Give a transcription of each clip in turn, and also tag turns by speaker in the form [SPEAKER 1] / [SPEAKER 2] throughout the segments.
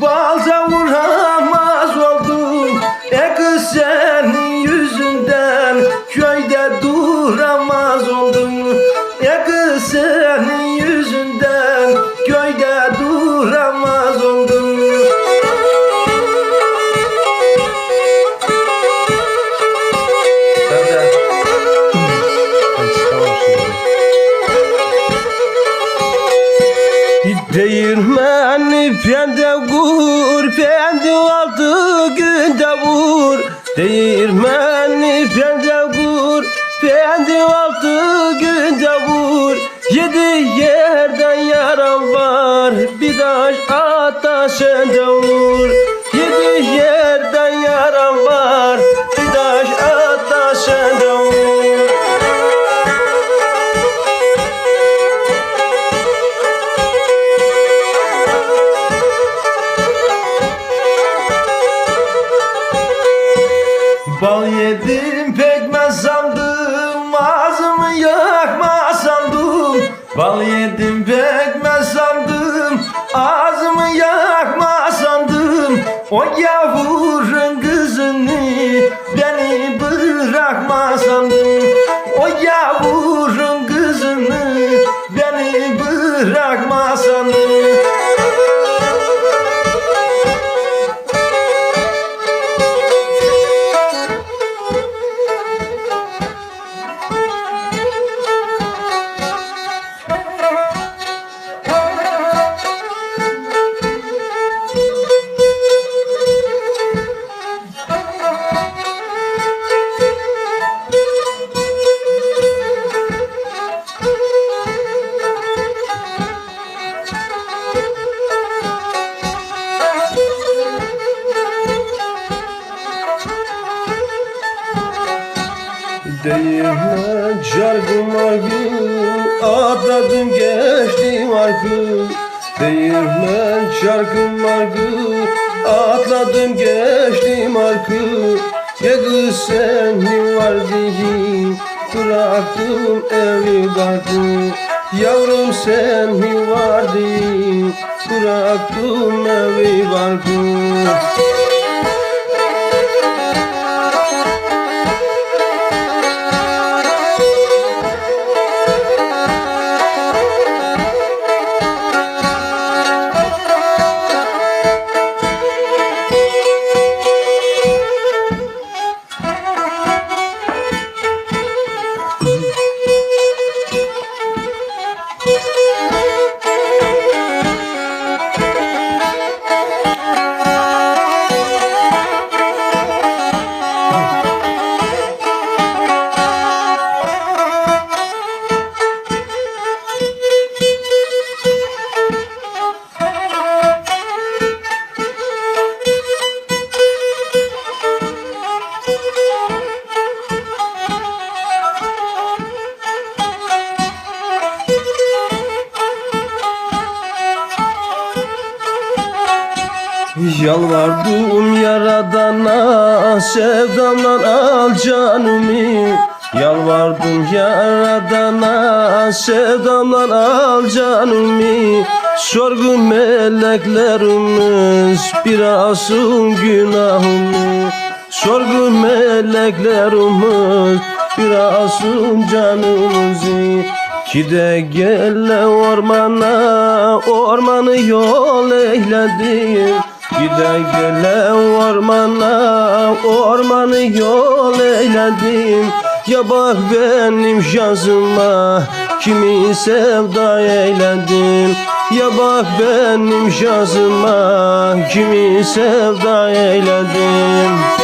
[SPEAKER 1] Balca vuramaz oldum E kız senin yüzünden Köyde duramaz oldum. E kız senin Değirmeni pende vur, pende aldı günde vur. Değirmeni pende vur, pende aldı günde vur. Yedi yerden yaram var, bir taş ateşinde vur. Bal yedim pekmez sandım Ağzımı yakma sandım. O yavurun Değirmen çarkım arkım Atladım geçtim arkım Değirmen çarkım arkım Atladım geçtim arkım Ya kız sen mi vardın Bıraktım evi barkım Yavrum sen mi vardın Bıraktım evi barkım Yalvardım yaradana sevdamdan al canımı. Yalvardım yaradana sevdamdan al canımı. Sorgun meleklerimiz bir alsın günahımı. Sorgun meleklerimiz bir alsın canımızı. Gide gele ormana ormanı yol eyledim Gide gele ormana ormanı yol eyledim. Ya bak benim şansıma kimi sevda eyledim. Ya bak benim şansıma kimi sevda eyledim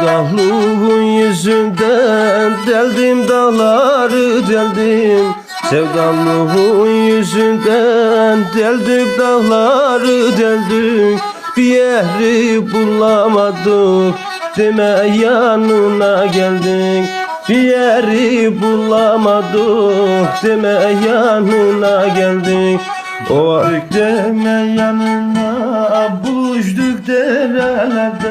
[SPEAKER 1] Sevdalığın yüzünden deldim dağları deldim. Sevdalığın yüzünden deldik dağları deldik Bir yeri bulamadık deme yanına geldik. Bir yeri bulamadık deme yanına geldik. O
[SPEAKER 2] Deme yanına buluştuk derelerde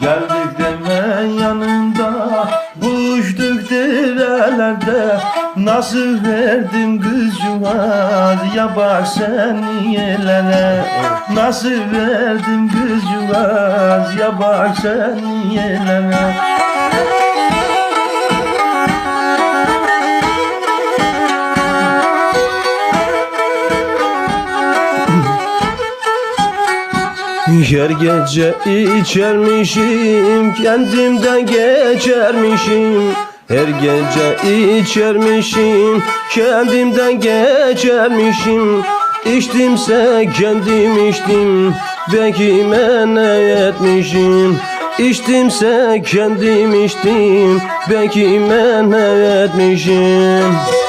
[SPEAKER 2] Geldik deme yanında buluştuk derelerde. Nasıl verdim kızcağız ya bak sen niyelere Nasıl verdim kızcağız ya bak sen niyelere
[SPEAKER 1] Her gece içermişim Kendimden geçermişim. Her gece içermişim Kendimden geçermişim. İçtimse kendim içtim Ben kime ne etmişim? İçtimse kendim içtim Ben kime ne etmişim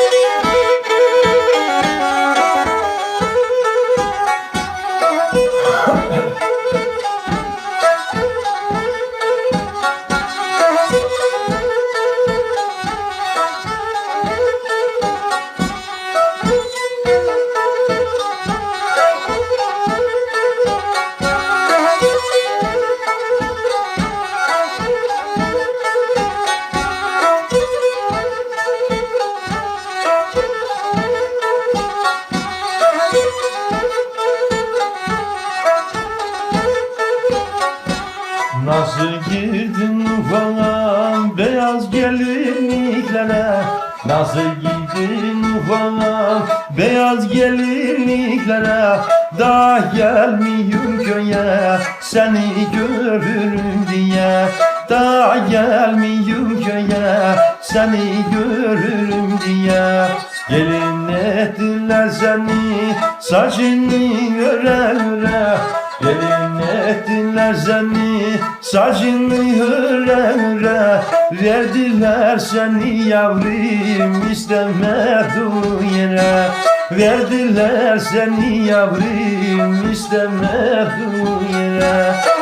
[SPEAKER 2] Nasıl girdin ufana beyaz gelinliklere Daha gelmiyorum köye seni görürüm diye. Daha gelmiyorum köye seni görürüm diye. Gelin ettiler seni saçını öre öre Gelin ettiler seni saçını hıre Verdiler seni yavrum istemediğin yere Verdiler seni yavrum istemediğin yere